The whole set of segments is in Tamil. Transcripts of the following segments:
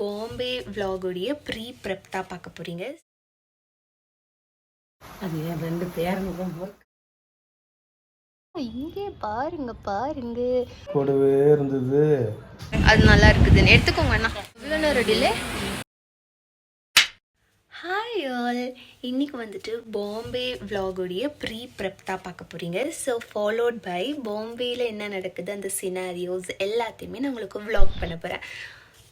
பாம்பே vlog-உடைய ப்ரீ ப்ரெப் தான் பார்க்க போகிறீங்க அது என் ரெண்டு பேரனுக்கும் இங்கே பாருங்க பாருங்க. கூடவே இருந்தது. அது நல்லா இருக்குதுன்னு எடுத்துக்கோங்க அண்ணா. இவ்வளோ நேரம் டிலே ஹாய் ஆல் இன்னைக்கு வந்துட்டு பாம்பே vlog-உடைய ப்ரீ ப்ரெப் தான் பார்க்க போகிறீங்க ஸோ ஃபாலோட் பை பாம்பேயில் என்ன நடக்குது அந்த சினாரியோஸ் எல்லாத்தையுமே நான் உங்களுக்கு vlog பண்ண போகிறேன்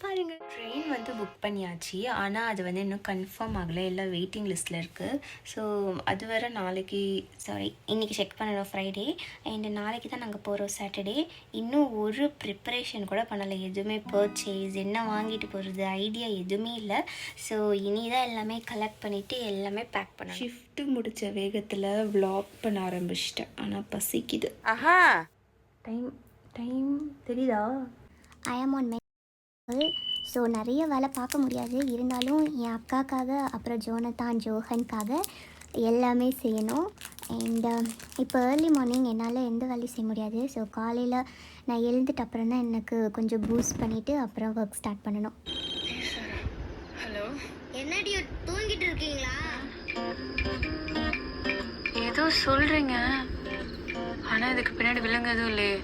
பாருங்க ட்ரெயின் வந்து புக் பண்ணியாச்சு. ஆனால் அது வந்து இன்னும் கன்ஃபார்ம் ஆகலை. எல்லாம் வெயிட்டிங் லிஸ்ட்டில் இருக்குது ஸோ அது வேற நாளைக்கு சாரி இன்றைக்கி செக் பண்ணணும் ஃப்ரைடே அண்ட் நாளைக்கு தான் நாங்கள் போகிறோம் சாட்டர்டே இன்னும் ஒரு ப்ரிப்பரேஷன் கூட பண்ணலை. எதுவுமே பர்ச்சேஸ் என்ன வாங்கிட்டு போகிறது ஐடியா எதுவுமே இல்லை. ஸோ இனி தான் எல்லாமே கலெக்ட் பண்ணிவிட்டு எல்லாமே பேக் பண்ணணும். ஷிஃப்ட்டு முடித்த வேகத்தில் vlog பண்ண ஆரம்பிச்சிட்டேன். ஆனால் பசிக்குது. ஆஹா. டைம் டைம் தெரியுதா? ஐ ஆம் ஒன் ஸோ நிறைய வேலை பார்க்க முடியாது. இருந்தாலும் என் அக்காக்காக அப்புறம் ஜோனத்தான் ஜோஹனுக்காக எல்லாமே செய்யணும். அண்ட் இப்போ ஏர்லி மார்னிங் என்னால் எந்த வேலையும் செய்ய முடியாது. ஸோ காலையில் நான் எழுந்துட்டு அப்புறம் தான் எனக்கு கொஞ்சம் பூஸ்ட் பண்ணிவிட்டு அப்புறம் ஒர்க் ஸ்டார்ட் பண்ணணும். ஹலோ என்னடி தூங்கிட்டு இருக்கீங்களா? ஏதோ சொல்கிறீங்க ஆனால் இதுக்கு பின்னாடி விலங்கு எதுவும் இல்லையே.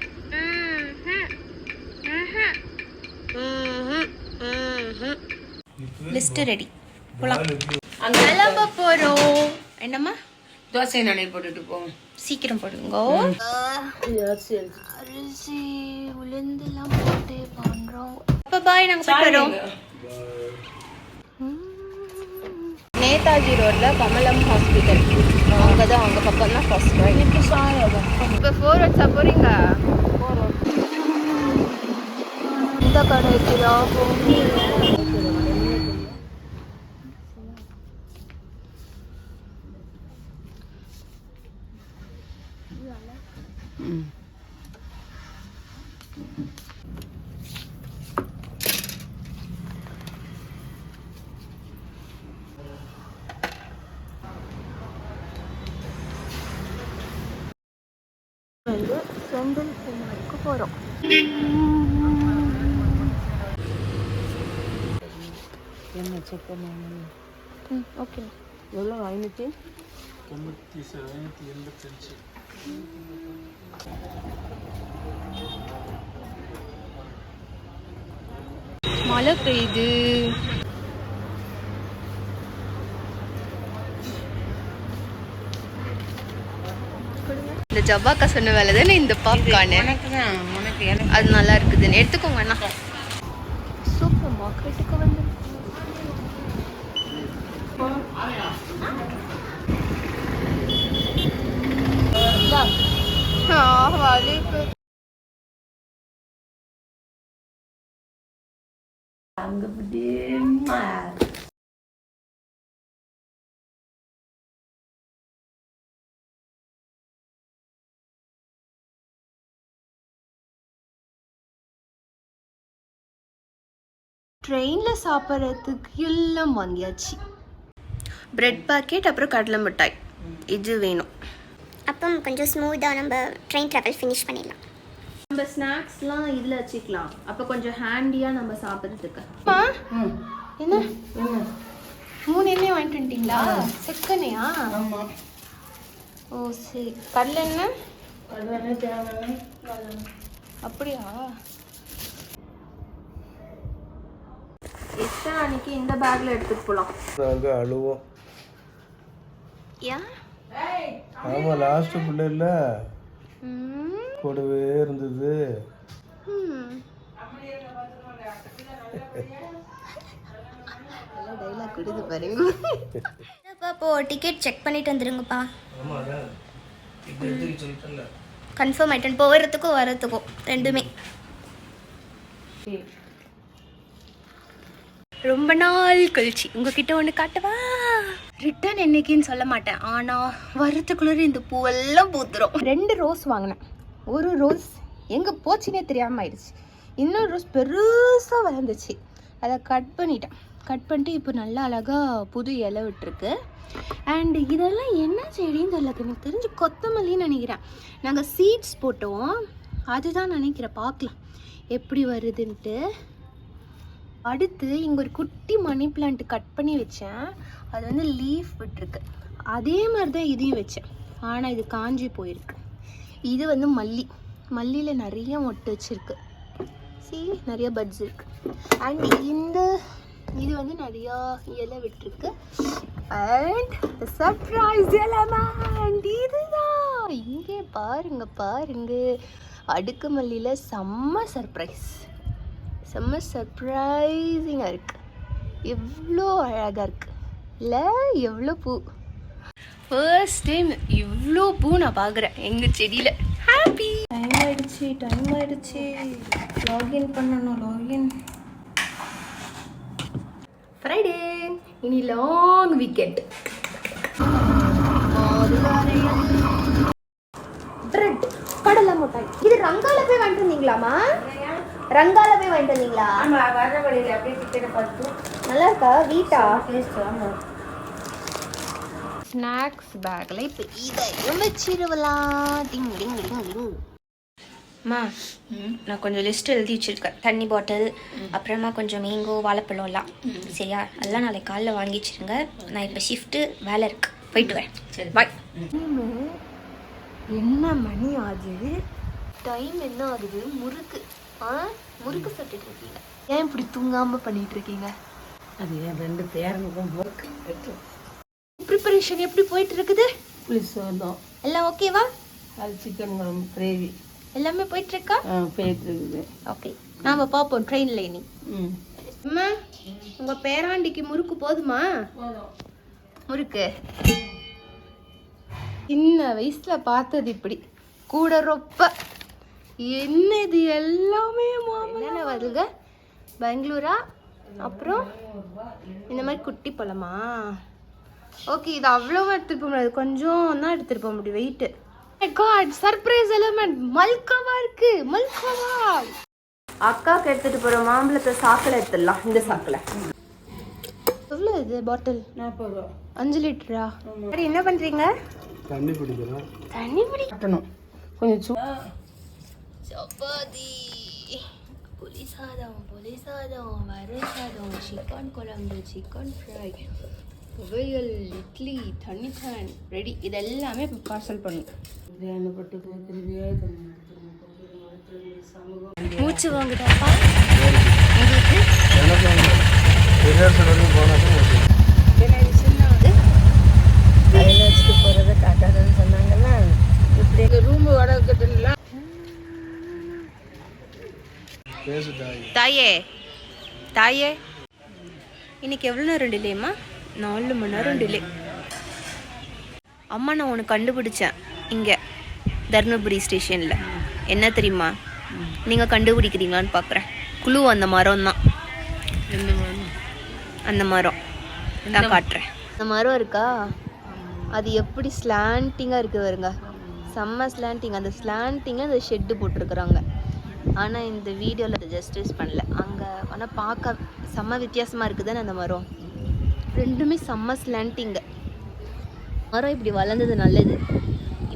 லிஸ்ட் ரெடி போலாம். கிளம்ப போறோம். என்னம்மா? தோசை நானே போட்டுட்டு போவோம் சீக்கிரம் போடுங்க. அரிசி உளுந்தெல்லாம் போட்டு பண்றோம். அப்ப பாய் நாங்க வரோம். நேதாஜி ரோட்ல கமலம் ஹாஸ்பிட்டல் அங்கே தான் அவங்க பக்கம் தான் ஃபர்ஸ்ட் இப்போ ஃபோர் ரோட்ஸா போறீங்க இந்த கடைக்கு தான் வந்து செந்தில் குமாருக்கு போகிறோம் என்ன செக் பண்ணாங்க. ம் ஓகே எவ்வளோ ஐநூற்றி மழை பெய்யுது. இந்த ஜபாக்கா சொன்ன வேலை தானே இந்த பாப்கார்னு அது நல்லா இருக்குதுன்னு எடுத்துக்கோங்க அண்ணா. சூப்பர் மார்க்கெட்டுக்கு வந்து வலிக்கு அங்கே அப்படியேம்மா. ட்ரெயினில் சாப்பிட்றதுக்கு எல்லாம் வாங்கியாச்சு பிரெட் பாக்கெட் அப்புறம் கடலை மிட்டாய். இது வேணும். அப்போ கொஞ்சம் ஸ்மூத்தாக நம்ம ட்ரெயின் ட்ராவல் ஃபினிஷ் பண்ணிடலாம். நம்ம ஸ்நாக்ஸ்லாம் இதில் வச்சுக்கலாம். அப்போ கொஞ்சம் ஹேண்டியாக நம்ம சாப்பிட்றதுக்கு. என்ன? மூணு எண்ணெய் வாங்கிட்டு வந்துட்டீங்களா? செக்கெண்ணையா ஆமாம் ஓ சரி. கடலை எண்ணெய் அப்படியா? எத்தனை அன்னைக்கு இந்த பேக்கில் எடுத்துட்டு போகலாம் நாங்கள் அழுவோம். யா ஆமாம் லாஸ்ட்டு பிள்ளை இல்லை. கூடவே இருந்தது. இப்போ டிக்கெட் செக் பண்ணிட்டு சொல்லிட்டேன்ல. கன்ஃபார்ம் ஆயிட்டேன். போகிறதுக்கும் வரதுக்கும் ரெண்டுமே. ரொம்ப நாள் கழிச்சு உங்ககிட்ட ஒன்று காட்டவா? ரிட்டர்ன் என்னைக்குன்னு சொல்ல மாட்டேன். ஆனால் வரத்துக்குள்ளே இந்த பூவெல்லாம் பூத்துரும். ரெண்டு ரோஸ் வாங்கினேன். ஒரு ரோஸ் எங்கே போச்சுன்னே தெரியாமல் ஆயிடுச்சு. இன்னொரு ரோஸ் பெருசாக வளர்ந்துச்சு. அதை கட் பண்ணிட்டேன். கட் பண்ணிட்டு இப்போ நல்லா அழகாக புது இலை விட்டுருக்கு. அண்ட் இதெல்லாம் என்ன செடின்னு தெரியல எனக்கு தெரிஞ்சு கொத்தமல்லின்னு நினைக்கிறேன். நாங்கள் சீட்ஸ் போட்டோம். அதுதான் நினைக்கிறேன் பார்க்கலாம். எப்படி வருதுன்ட்டு. அடுத்து இங்கே ஒரு குட்டி மணி பிளான்ட் கட் பண்ணி வச்சேன். அது வந்து லீஃப் விட்டுருக்கு. அதே மாதிரி தான் இதையும் வச்சேன். ஆனால் இது காஞ்சி போயிருக்கு. இது வந்து மல்லி. மல்லியில் நிறைய மொட்டு வச்சுருக்கு. சி நிறைய பட்ஸ் இருக்கு. அண்ட் இந்த இது வந்து நிறையா இலை விட்டுருக்கு. அண்ட் சர்ப்ரைஸ் எலமெண்ட் இதுதான். இங்கே பாருங்க பாருங்க. அடுக்கு மல்லியில் செம்ம சர்ப்ரைஸ் செம்ம சர்ப்ரைசிங்காக இருக்கு. எவ்வளோ அழகாக இருக்கு. இல்லை எவ்வளோ பூ. ஃபர்ஸ்ட் டைம் இவ்வளோ பூ நான் பார்க்குறேன் எங்கள் செடியில். ஹாப்பி டைம் ஆயிடுச்சு டைம் ஆயிடுச்சு. லாகின் பண்ணணும் லாகின் ஃப்ரைடே இனி லாங் வீக்கெண்ட் பிரெட் கடலை மிட்டாய். இது ரங்கால போய் வாங்கிட்டு வந்தீங்களாமா ரங்கால போய் வாங்கிட்டு வந்தீங்களா? ஆமா வர்ற வழியில அப்படியே டிக்கெட்டை பார்த்து. நல்லா இருக்கா வீட்டா டேஸ்ட் ஆமா. ஸ்நாக்ஸ் பேக்கில் இப்போ இதையும் வச்சிருவலாம் டிங் டிங் டிங் டிங். அம்மா நான் கொஞ்சம் லிஸ்ட் எழுதி வச்சிருக்கேன். தண்ணி பாட்டில் அப்புறமா கொஞ்சம் மேங்கோ வாழைப்பழம்லாம் சரியா? அதெல்லாம் நாளைக்கு காலைல வாங்கி வச்சிருங்க. நான் இப்போ ஷிஃப்ட்டு வேலை இருக்கு. போயிட்டு வரேன். பாய் என்ன மணி ஆகுது? டைம் என்ன ஆகுது? முறுக்கு. முறுக்கு சாப்பிட்டுட்டு இருக்கீங்க. ஏன் இப்படி தூங்காம பண்ணிட்டு இருக்கீங்க? அது என் ரெண்டு பேரனுக்கும் ஒர்க் ப்ரிப்பரேஷன் எப்படி போயிட்டு இருக்குது? புளி சோதம். எல்லாம் ஓகேவா அது சிக்கன் குழம்பு கிரேவி எல்லாமே போயிட்டு இருக்கா? போயிட்டு இருக்குது. ஓகே நாம பார்ப்போம் ட்ரெயின்ல இனி. ம். அம்மா உங்க பேராண்டிக்கு முறுக்கு போதுமா. முறுக்கு. சின்ன வயசுல பார்த்தது இப்படி. கூட ரொப்ப. என்னது எல்லாமே என்னென்ன வருதுங்க? பெங்களூரா? அப்புறம்? இந்த மாதிரி குட்டி பழமா? ஓகே இது அவ்வளோவா எடுத்துட்டு போக முடியாது. கொஞ்சம் தான் எடுத்துட்டு போக முடியும். Wait got surprise element Malgova இருக்கு. மல்கவா. அக்காவுக்கு எடுத்துட்டு போற மாம்பழத்தை சாக்கில் எடுத்துடலாம். இந்த சாக்கில். எவ்வளோ இது பாட்டில் நாற்பது ரூபா. அஞ்சு லிட்டரா? சரி என்ன பண்றீங்க? தண்ணி பிடிக்கிறோம் தண்ணி பிடி கட்டணும். கொஞ்சம் சப்பாத்தி புளி சாதம் புளி சாதம் வரை சாதம் சிக்கன் குழம்பு சிக்கன் ஃப்ரை துவையல் இட்லி தண்ணி கேன் ரெடி இது எல்லாமே இப்போ பார்சல் பண்ணும் மூச்சு வாங்குதாப்பா? போகிறத காட்டாதுன்னு சொன்னாங்கல்ல. இப்படி ரூம் வாடகை கட்டணும்ல தாயே தாயே. இன்னைக்கு எவ்வளோ நேரம் டிலேம்மா? நாலு மணி நேரம் டிலே. அம்மா நான் உனக்கு கண்டுபிடிச்சேன். இங்கே தருமபுரி ஸ்டேஷனில். என்ன தெரியுமா? நீங்கள் கண்டுபிடிக்கிறீங்களான்னு பார்க்குறேன் குழு அந்த மரம் தான். அந்த மரம். நான் காட்டுறேன். அந்த மரம் இருக்கா? அது எப்படி ஸ்லாண்டிங்காக இருக்குது பாருங்க. செம்ம ஸ்லாண்டிங் அந்த ஸ்லாண்டிங்கில் அந்த ஷெட்டு போட்டிருக்குறாங்க. ஆனால் இந்த வீடியோவில் அதை ஜஸ்டிஸ் பண்ணல. அங்கே ஆனால் பார்க்க செம்ம வித்தியாசமாக இருக்குதானே அந்த மரம் ரெண்டுமே செம்ம ஸ்லாண்டிங்க மரம் இப்படி வளர்ந்தது நல்லது.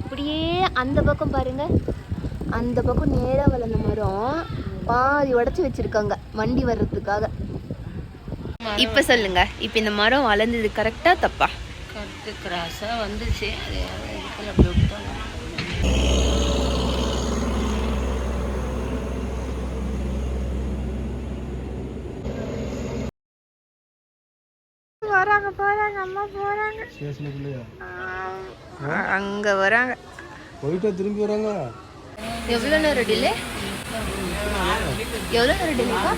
இப்படியே அந்த பக்கம் பாருங்கள் அந்த பக்கம் நேராக வளர்ந்த மரம் பாதி உடச்சி வச்சிருக்காங்க வண்டி வர்றதுக்காக. இப்போ சொல்லுங்க இப்போ இந்த மரம் வளர்ந்தது கரெக்டாக தப்பா? கரெக்டு கிராஸாக வந்துச்சு. அது போறாங்க அம்மா போறாங்க ஸ்டேஷனுக்குள்ளேயா அங்க வராங்க. போயிட்டா திரும்பி வராங்க எவ்வளோ நேரம் டிலே எவ்வளோ நேரம் டிலேக்கா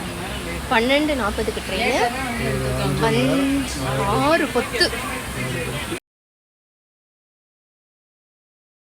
பன்னெண்டு நாற்பதுக்கு ட்ரெயின் அஞ்சு ஆறு பத்து.